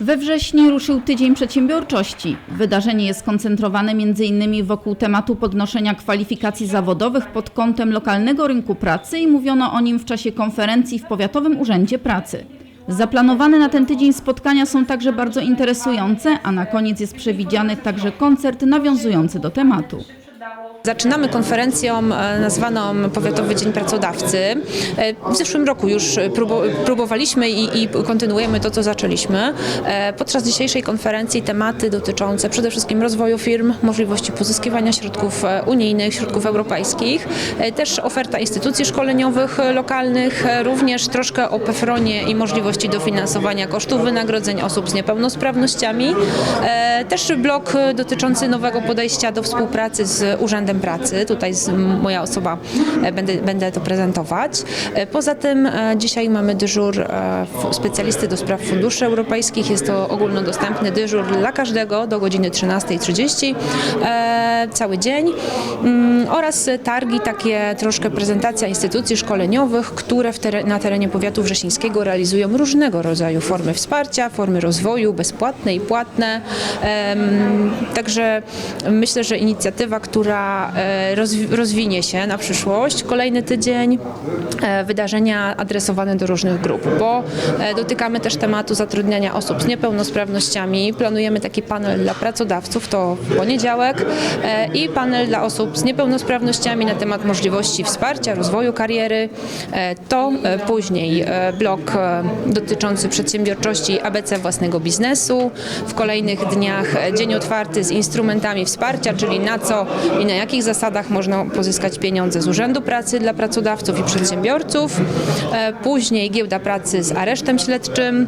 We wrześniu ruszył Tydzień Przedsiębiorczości. Wydarzenie jest skoncentrowane m.in. wokół tematu podnoszenia kwalifikacji zawodowych pod kątem lokalnego rynku pracy i mówiono o nim w czasie konferencji w Powiatowym Urzędzie Pracy. Zaplanowane na ten tydzień spotkania są także bardzo interesujące, a na koniec jest przewidziany także koncert nawiązujący do tematu. Zaczynamy konferencją e, nazwaną Powiatowy Dzień Pracodawcy. E, W zeszłym roku już próbowaliśmy i, i kontynuujemy to, co zaczęliśmy. E, Podczas dzisiejszej konferencji tematy dotyczące przede wszystkim rozwoju firm, możliwości pozyskiwania środków unijnych, środków europejskich, też oferta instytucji szkoleniowych lokalnych, również troszkę o PFRONie i możliwości dofinansowania kosztów wynagrodzeń osób z niepełnosprawnościami. Też blok dotyczący nowego podejścia do współpracy z Urzędem Pracy. Tutaj moja osoba e, będę, będę to prezentować. E, Poza tym e, dzisiaj mamy dyżur specjalisty do spraw funduszy europejskich. Jest to ogólnodostępny dyżur dla każdego do godziny 13.30 e, cały dzień Mm, oraz targi, takie troszkę prezentacja instytucji szkoleniowych, które w tere, na terenie powiatu wrzesińskiego realizują różnego rodzaju formy wsparcia, formy rozwoju, bezpłatne i płatne. Także myślę, że inicjatywa, która e, rozwi- rozwinie się na przyszłość. Kolejny tydzień e, wydarzenia adresowane do różnych grup, bo e, dotykamy też tematu zatrudniania osób z niepełnosprawnościami. Planujemy taki panel dla pracodawców, to w poniedziałek i panel dla osób z niepełnosprawnościami na temat możliwości wsparcia, rozwoju kariery. To później blok dotyczący przedsiębiorczości ABC własnego biznesu. W kolejnych dniach dzień otwarty z instrumentami wsparcia, czyli na co i na jakich zasadach można pozyskać pieniądze z Urzędu Pracy dla pracodawców i przedsiębiorców. E, Później giełda pracy z aresztem śledczym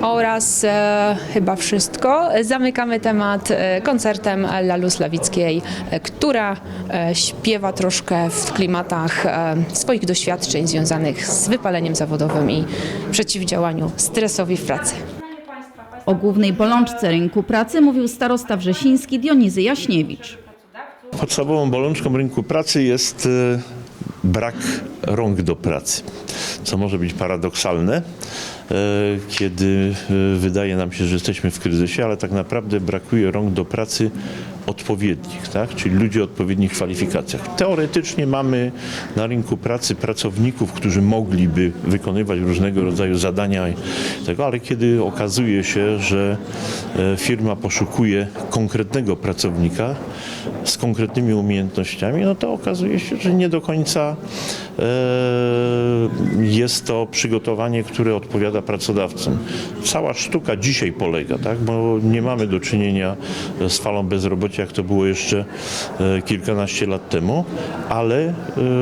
oraz e, chyba wszystko. Zamykamy temat e, koncertem Lalu Slawickiej, która śpiewa troszkę w klimatach swoich doświadczeń związanych z wypaleniem zawodowym i przeciwdziałaniu stresowi w pracy. O głównej bolączce rynku pracy mówił starosta wrzesiński Dionizy Jaśniewicz. Podstawową bolączką rynku pracy jest e, brak rąk do pracy, co może być paradoksalne, kiedy e, wydaje nam się, że jesteśmy w kryzysie, ale tak naprawdę brakuje rąk do pracy odpowiednich, tak? czyli ludzi o odpowiednich kwalifikacjach. Teoretycznie mamy na rynku pracy pracowników, którzy mogliby wykonywać różnego rodzaju zadania, tego, ale kiedy okazuje się, że e, firma poszukuje konkretnego pracownika z konkretnymi umiejętnościami, no to okazuje się, że nie do końca e, jest to przygotowanie, które odpowiada pracodawcom. Cała sztuka dzisiaj polega, tak? bo nie mamy do czynienia z falą bezrobocia, jak to było jeszcze e, kilkanaście lat temu, ale e,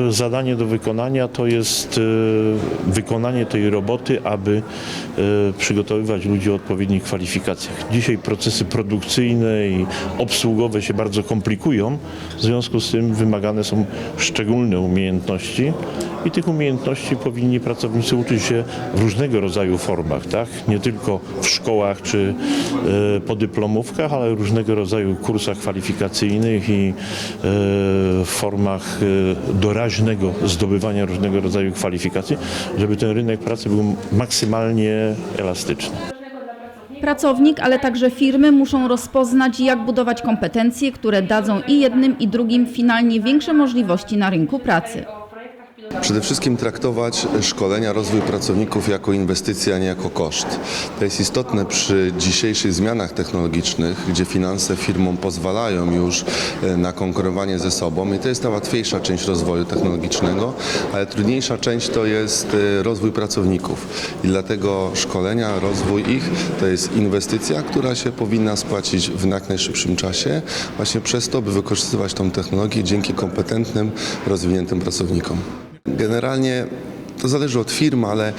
zadanie do wykonania to jest e, wykonanie tej roboty, aby przygotowywać ludzi o odpowiednich kwalifikacjach. Dzisiaj procesy produkcyjne i obsługowe się bardzo komplikują, w związku z tym wymagane są szczególne umiejętności i tych umiejętności powinni pracownicy uczyć się różnego rodzaju formach, tak? nie tylko w szkołach czy e, podyplomówkach, ale różnego rodzaju kursach kwalifikacyjnych i e, formach e, doraźnego zdobywania różnego rodzaju kwalifikacji, żeby ten rynek pracy był maksymalnie elastyczny. Pracownik, ale także firmy muszą rozpoznać, jak budować kompetencje, które dadzą i jednym, i drugim finalnie większe możliwości na rynku pracy. Przede wszystkim traktować szkolenia, rozwój pracowników jako inwestycję, a nie jako koszt. To jest istotne przy dzisiejszych zmianach technologicznych, gdzie finanse firmom pozwalają już e, na konkurowanie ze sobą i to jest ta łatwiejsza część rozwoju technologicznego, ale trudniejsza część to jest e, rozwój pracowników i dlatego szkolenia, rozwój ich to jest inwestycja, która się powinna spłacić w jak najszybszym czasie, właśnie przez to, by wykorzystywać tą technologię dzięki kompetentnym, rozwiniętym pracownikom. Generalnie to zależy od firm, ale y,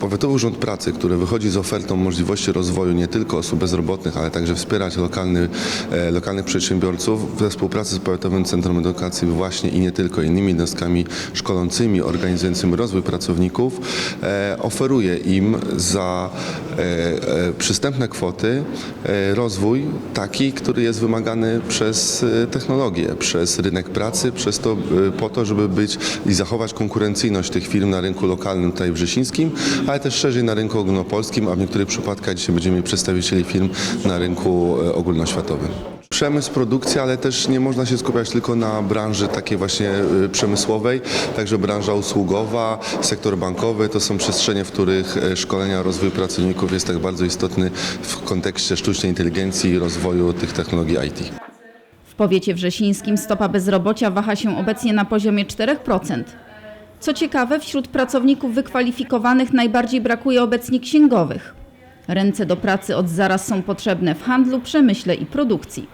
Powiatowy Urząd Pracy, który wychodzi z ofertą możliwości rozwoju nie tylko osób bezrobotnych, ale także wspierać lokalny, e, lokalnych przedsiębiorców we współpracy z Powiatowym Centrum Edukacji właśnie i nie tylko. Innymi jednostkami szkolącymi, organizującymi rozwój pracowników, e, oferuje im za e, przystępne kwoty rozwój taki, który jest wymagany przez technologię, przez rynek pracy, przez to, po to, żeby być i zachować konkurencyjność tych tych firm na rynku lokalnym tutaj wrzesińskim, ale też szerzej na rynku ogólnopolskim, a w niektórych przypadkach dzisiaj będziemy mieli przedstawicieli firm na rynku e, ogólnoświatowym. Przemysł, produkcja, ale też nie można się skupiać tylko na branży takiej właśnie y, przemysłowej, także branża usługowa, sektor bankowy to są przestrzenie, w których e, szkolenia, rozwój pracowników jest tak bardzo istotny w kontekście sztucznej inteligencji i rozwoju tych technologii IT. W powiecie wrzesińskim stopa bezrobocia waha się obecnie na poziomie 4%. Co ciekawe, wśród pracowników wykwalifikowanych najbardziej brakuje obecnie księgowych. Ręce do pracy od zaraz są potrzebne w handlu, przemyśle i produkcji.